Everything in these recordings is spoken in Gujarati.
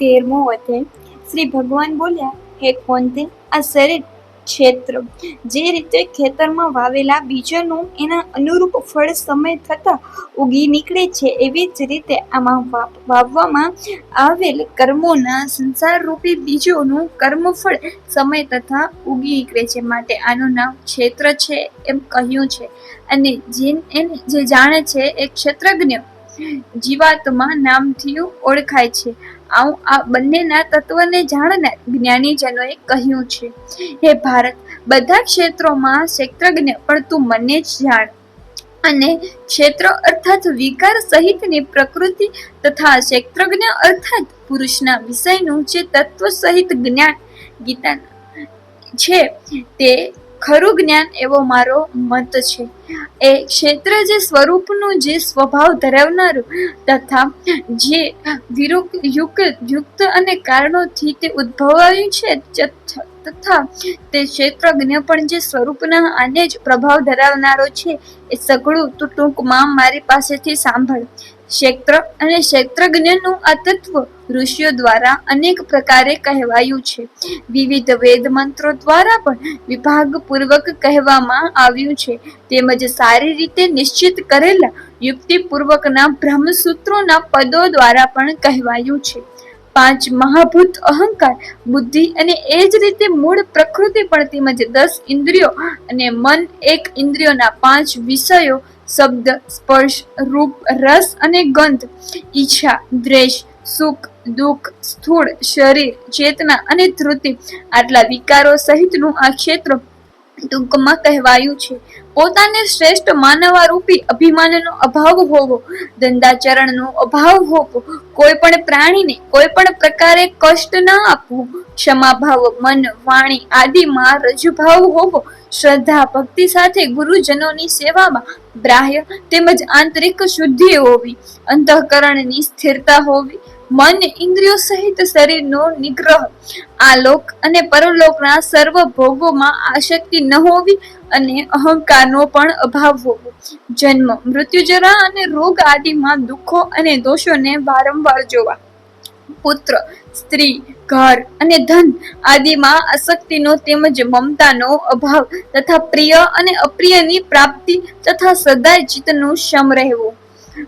તેરમો અધ્યાય. શ્રી ભગવાન બોલ્યા, હે કોંતે, આ શરીર ક્ષેત્ર. જે રીતે ખેતરમાં વાવેલા બીજનું એના અનુરૂપ ફળ સમય થતા ઉગી નીકળે છે, એવી જ રીતે આમાં વાવવામાં આવેલ કર્મોના સંસારરૂપી બીજોનું કર્મફળ સમય તથા ઉગી નીકળે છે. માટે આનું નામ ક્ષેત્ર છે એમ કહ્યું છે. અને જે એને જે જાણે છે, એ ક્ષેત્રજ્ઞ જીવાત્મા નામથી ઓળખાય છે. આવું આ બંનેના તત્વને જાણનાર જ્ઞાનીજનોએ કહ્યું છે. હે ભારત, બધા ક્ષેત્રોમાં ક્ષેત્રજ્ઞ પણ તું મને જ જાણ. અને ક્ષેત્ર અર્થાત વિકાર સહિતની પ્રકૃતિ તથા ક્ષેત્રજ્ઞ અર્થાત પુરુષના વિષયનું જે તત્વ સહિત જ્ઞાન ગીતા છે, તે ખરું જ્ઞાન એવો મારો મત છે. એ ક્ષેત્ર જે સ્વરૂપનું જે સ્વભાવ ધરાવનારું તથા જે યુક્ત અને કારણોથી તે ઉદ્ભવાયું છે તથા તે ક્ષેત્રજ્ઞ પણ જે સ્વરૂપના આને જ પ્રભાવ ધરાવનારો છે એ સઘળું તું ટૂંકમાં મારી પાસેથી સાંભળ. ક્ષેત્ર અને ક્ષેત્રજ્ઞનું આ તત્વ ઋષિઓ દ્વારા અનેક પ્રકારે કહેવાયું છે. વિવિધ વેદ મંત્રો દ્વારા પણ વિભાગપૂર્વક કહેવામાં આવ્યું છે. તેમજ સારી રીતે નિશ્ચિત કરેલા યુક્તિપૂર્વકના બ્રહ્મસૂત્રોના પદો દ્વારા પણ કહેવાયું છે. પાંચ મહાભૂત અહંકાર, બુદ્ધિ અને એ જ રીતે મૂળ પ્રકૃતિ પણ તેમજ દસ ઇન્દ્રિયો અને મન એક ઇન્દ્રિયોના પાંચ વિષયો શબ્દ, સ્પર્શ, રૂપ, રસ અને ગંધ, ઈચ્છા, દ્વેષ, સુખ, દુઃખ, સ્થૂળ, શરીર, ચેતના અને ધૃતિ આટલા વિકારો સહિતનું આ ક્ષેત્ર ટૂંકમાં કહેવાયું છે. પોતાને શ્રેષ્ઠ માનવા રૂપી અભિમાનનો અભાવ હોવો ધંધાચરણનો અભાવ હોવો કોઈ પણ પ્રાણીને કોઈ પણ પ્રકારે કષ્ટ ન આપવું, ક્ષમાભાવ, મન, વાણી આદિમાં રજુભાવ હોવો, શ્રદ્ધા, ભક્તિ સાથે ગુરુજનોની સેવામાં બ્રાહ્ય તેમજ આંતરિક શુદ્ધિ હોવી, અંતઃકરણની સ્થિરતા હોવી મન ઇન્દ્રિયો સહિત શરીરનો નિગ્રહ. આ લોક અને પરલોકના સર્વ ભોગોમાં આશક્તિ ન હોવી અને અહંકારનો પણ અભાવ હોવો. જન્મ, મૃત્યુજરા અને રોગ આદિમાં દુઃખો અને દોષોને વારંવાર જોવા. પુત્ર, સ્ત્રી, ઘર અને ધન આદિમાં આસક્તિનો તેમજ મમતાનો અભાવ તથા પ્રિય અને અપ્રિયની પ્રાપ્તિ તથા સદાય ચિત્તનું શમ રહેવું.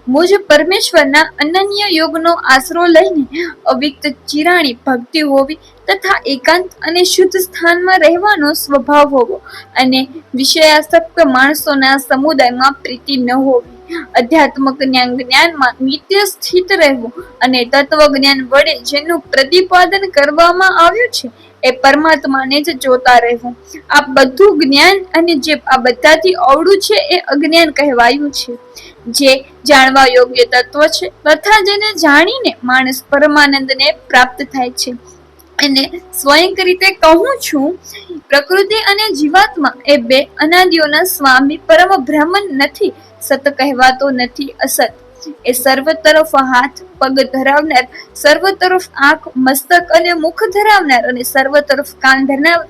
મુજ પરમેશ્વરના અનન્ય યોગનો આશરો લઈને અવિક્ત ચિરાણી ભક્તિ હોવી તથા એકાંત અને શુદ્ધ સ્થાનમાં રહેવાનો સ્વભાવ હોવો અને વિષયાસક્ત માણસોના સમુદાયમાં પ્રીતિ ન હોવી, અધ્યાત્મક જ્ઞાન જ્ઞાનમાં નિત્ય સ્થિત રહેવું અને તત્વ જ્ઞાન વડે જેનું પ્રતિપાદન કરવામાં આવ્યું છે એ પરમાત્માને જ જોતા રહેવું. આ બધું જ્ઞાન અને જે આ બધાથી અવળું છે એ અજ્ઞાન કહેવાયું છે. જે જાણવા યોગ્ય તત્વ છે તથા જેને જાણીને માણસ પરમાનંદને પ્રાપ્ત થાય છે. અને સ્વયં રીતે કહું છું, પ્રકૃતિ અને જીવાત્મા એ બે અનાદિઓના સ્વામી પરમ બ્રહ્મન નથી. સત કહેવાતો નથી અસત. એ સર્વ તરફ હાથ પગ ધરાવનાર, સર્વ તરફ આંખ, મસ્તક અને મુખ ધરાવનાર અને સર્વ તરફ કાન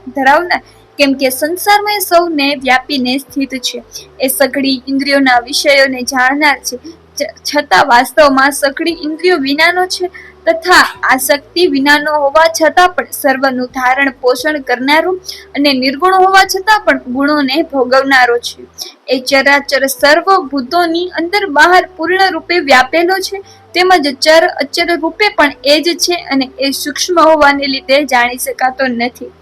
ધરાવનાર. કેમ કે સંસારમાં સૌને વ્યાપીને સ્થિત છે. એ સઘળી ઇન્દ્રિયોના વિષયોને જાણનાર છે. છતાં વાસ્તવમાં સકળી ઇન્દ્રિયો વિનાનો છે તથા આસક્તિ વિનાનો હોવા છતાં પણ સર્વનું ધારણ પોષણ કરનારું અને નિર્ગુણ હોવા છતાં પણ ગુણોને ભોગવનારો છે. એ ચરાચર સર્વ ભૂતોની અંદર બહાર પૂર્ણ રૂપે વ્યાપેલો છે, તેમજ ચર અચર રૂપે પણ એ જ છે અને એ સૂક્ષ્મ હોવાને લીધે જાણી શકાતો નથી.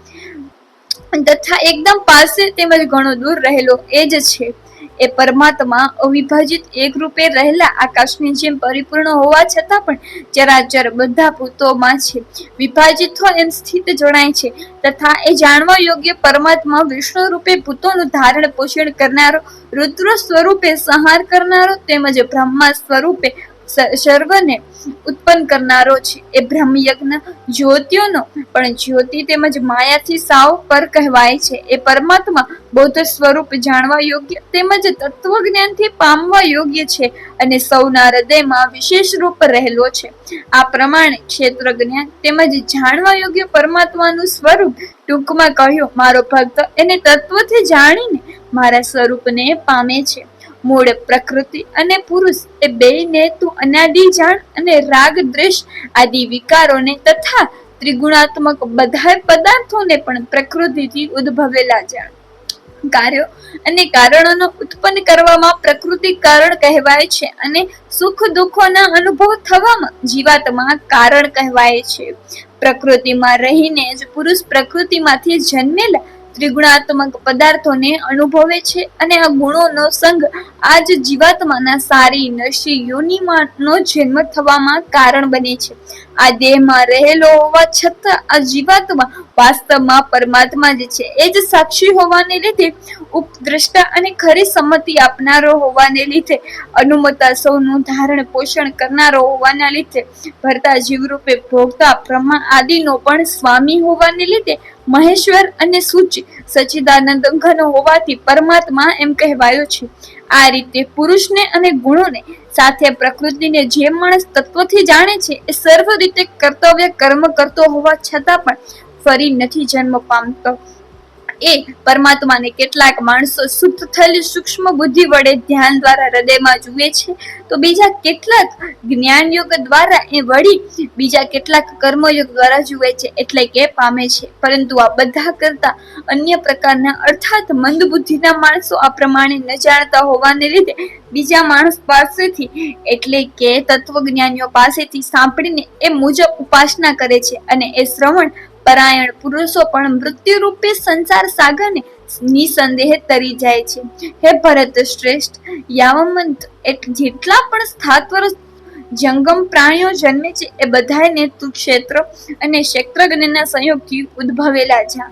તથા એકદમ પાસે તેમજ ઘણો દૂર રહેલો એ જ છે. એ પરમાત્મા અવિભાજિત એક રૂપે રહેલા આકાશની જેમ પરિપૂર્ણ હોવા છતાં પણ ચરાચર બધા ભૂતોમાં છે, વિભાજિત હોય એમ સ્થિત જણાય છે. તથા એ જાણવા યોગ્ય પરમાત્મા વિષ્ણુ રૂપે ભૂતોનું ધારણ પોષણ કરનારો, રુદ્ર સ્વરૂપે સંહાર કરનારો તેમજ બ્રહ્મા સ્વરૂપે સર્વને ઉત્પન્ન કરનારો છે. એ બ્રહ્મયજ્ઞ જ્યોતિઓનો, પણ જ્યોતિ તેમજ માયાથી સાવ પર કહેવાય છે. એ પરમાત્મા બૌદ્ધ સ્વરૂપ જાણવા યોગ્ય તેમજ તત્વજ્ઞાનથી પામવા યોગ્ય છે અને સૌના હૃદયમાં વિશેષ રૂપ રહેલો છે. આ પ્રમાણે ક્ષેત્ર જ્ઞાન તેમજ જાણવા યોગ્ય પરમાત્માનું સ્વરૂપ ટૂંકમાં કહ્યું, મારો ભક્ત એને તત્વથી જાણીને મારા સ્વરૂપને પામે છે. મૂળ પ્રકૃતિ અને પુરુષ એ બેયને તું અનાદિ, જાણ અને રાગ, દ્વેષ આદિ વિકારોને તથા ત્રિગુણાત્મક બધા પદાર્થોને પણ પ્રકૃતિથી ઉદ્ભવેલા જાણ કાર્યો અને કારણોનો ઉત્પન્ન કરવામાં પ્રકૃતિ કારણ કહેવાય છે અને સુખ દુઃખોના અનુભવ થવામાં જીવાતમાં કારણ કહેવાય છે. પ્રકૃતિમાં રહીને જ પુરુષ પ્રકૃતિમાંથી જન્મેલા ત્રિગુણાત્મક પદાર્થોને અનુભવે છે અને આ ગુણોનો સંગ આજ જીવાત્માના સારી નશી યોનિમાંનો જન્મ થવામાં કારણ બને છે. આ દેહમાં રહેલો હોવા છતાં આ જીવાત્મા વાસ્તવમાં પરમાત્મા જ છે, એ જ સાક્ષી હોવાને લીધે ઉપદ્રષ્ટા અને ખરી સંમતિ આપનારો હોવાને લીધે, અનુમતા સૌનું ધારણ પોષણ કરનારો હોવાના લીધે, ભરતા જીવરૂપે ભોગતા બ્રહ્મા આદિનો પણ સ્વામી હોવાને લીધે, મહેશ્વર અને સૂચિ સચિદાનંદ ઘન હોવાથી પરમાત્મા એમ કહેવાયો છે. આ રીતે પુરુષને અને ગુણોને સાથે પ્રકૃતિને જે માણસ તત્વથી જાણે છે, એ સર્વ રીતે કર્તવ્ય કર્મ કરતો હોવા છતાં પણ ફરી નથી જન્મ પામતો. એ પરમાત્માને કેટલાક માણસો શુદ્ધ થયેલી સૂક્ષ્મ બુદ્ધિ વડે ધ્યાન દ્વારા હૃદયમાં જુએ છે. તો બીજા કેટલાક જ્ઞાન યોગ દ્વારા એ વળી બીજા કેટલાક કર્મયોગ દ્વારા જુએ છે એટલે કે પામે છે. પરંતુ આ બધા કરતા અન્ય પ્રકારના અર્થાત મંદ બુદ્ધિના માણસો આ પ્રમાણે ન જાણતા હોવાને લીધે બીજા માણસ પાસેથી એટલે કે તત્વજ્ઞાનીઓ પાસેથી સાંભળીને એ મુજબ ઉપાસના કરે છે અને એ શ્રવણ પરાયણ પુરુષો પણ મૃત્યુ રૂપે સંસાર સાગરને નિસંદેહ તરી જાય છે. હે ભરત શ્રેષ્ઠ, યાવમંત એટલે જેટલા પણ સ્થાત્વર જંગમ પ્રાણીઓ જન્મે છે, એ બધાને તું ક્ષેત્ર અને ક્ષેત્રજ્ઞના સંયોગથી ઉદ્ભવેલા છે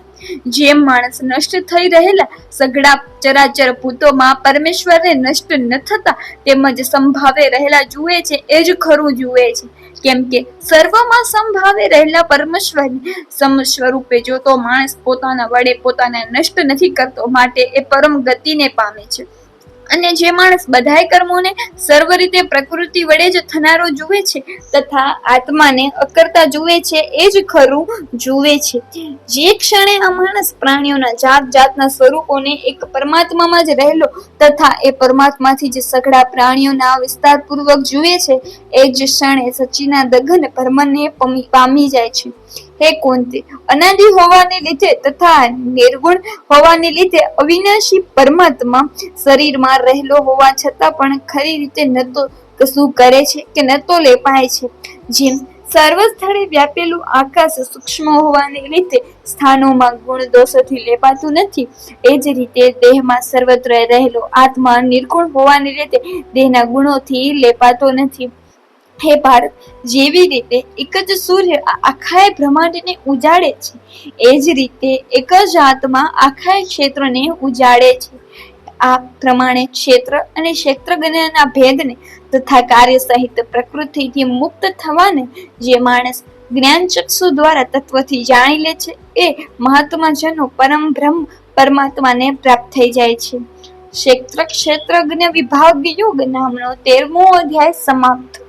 જે માણસ નષ્ટ થઈ રહેલા સઘળા ચરાચર ભૂતોમાં પરમેશ્વરને નષ્ટ ન થતા તેમજ સંભાવે રહેલા જુએ છે, એ જ ખરું જુએ છે. કેમ કે સર્વમાં સંભાવે રહેલા પરમેશ્વરને સમ સ્વરૂપે જોતો માણસ પોતાના વડે પોતાને નષ્ટ નથી કરતો, માટે એ પરમ ગતિને પામે છે. અને જે માણસ બધાય કર્મોને સર્વ રીતે પ્રકૃતિ વડે જ થનારો જુએ છે તથા આત્માને અકર્તા જુએ છે, એ જ ખરું જુએ છે. જે ક્ષણે આ માણસ પ્રાણીઓના જાત જાતના સ્વરૂપોને એક પરમાત્મામાં જ રહેલો તથા એ પરમાત્માથી જ સઘળા પ્રાણીઓના વિસ્તારપૂર્વક જુએ છે, એ જ ક્ષણે સચિના દગન પરમને પામી જાય છે. હે કુંતી, અનાદિ હોવાને લીધે તથા નિર્ગુણ હોવાને લીધે અવિનાશી પરમાત્મા શરીરમાં રહેલો હોવા છતાં પણ ખરી રીતે ન તો કશું કરે છે કે ન તો લેપાય છે. જેમ સર્વ સ્થળે વ્યાપેલું આકાશ સૂક્ષ્મ હોવાને લીધે સ્થાનોમાં ગુણ દોષોથી લેપાતું નથી, એ જ રીતે દેહમાં સર્વત્ર રહેલો આત્મા નિર્ગુણ હોવાને લીધે દેહના ગુણોથી લેપાતો નથી. હે ભારત જેવી રીતે એક જ સૂર્ય આખા બ્રહ્માંડને ઉજાડે છે, એ જ રીતે એક જ આત્મા આખા ક્ષેત્રને ઉજાડે છે. આ પ્રમાણે ક્ષેત્ર અને ક્ષેત્રજ્ઞના ભેદને તથા કાર્ય સહિત પ્રકૃતિથી મુક્ત થવાને જે માણસ જ્ઞાન ચક્ષુ દ્વારા તત્વથી જાણી લે છે, એ મહાત્માજનો પરમ બ્રહ્મ પરમાત્માને પ્રાપ્ત થઈ જાય છે. ક્ષેત્ર ક્ષેત્રજ્ઞ વિભાગ યોગ નામનો તેરમો અધ્યાય સમાપ્ત.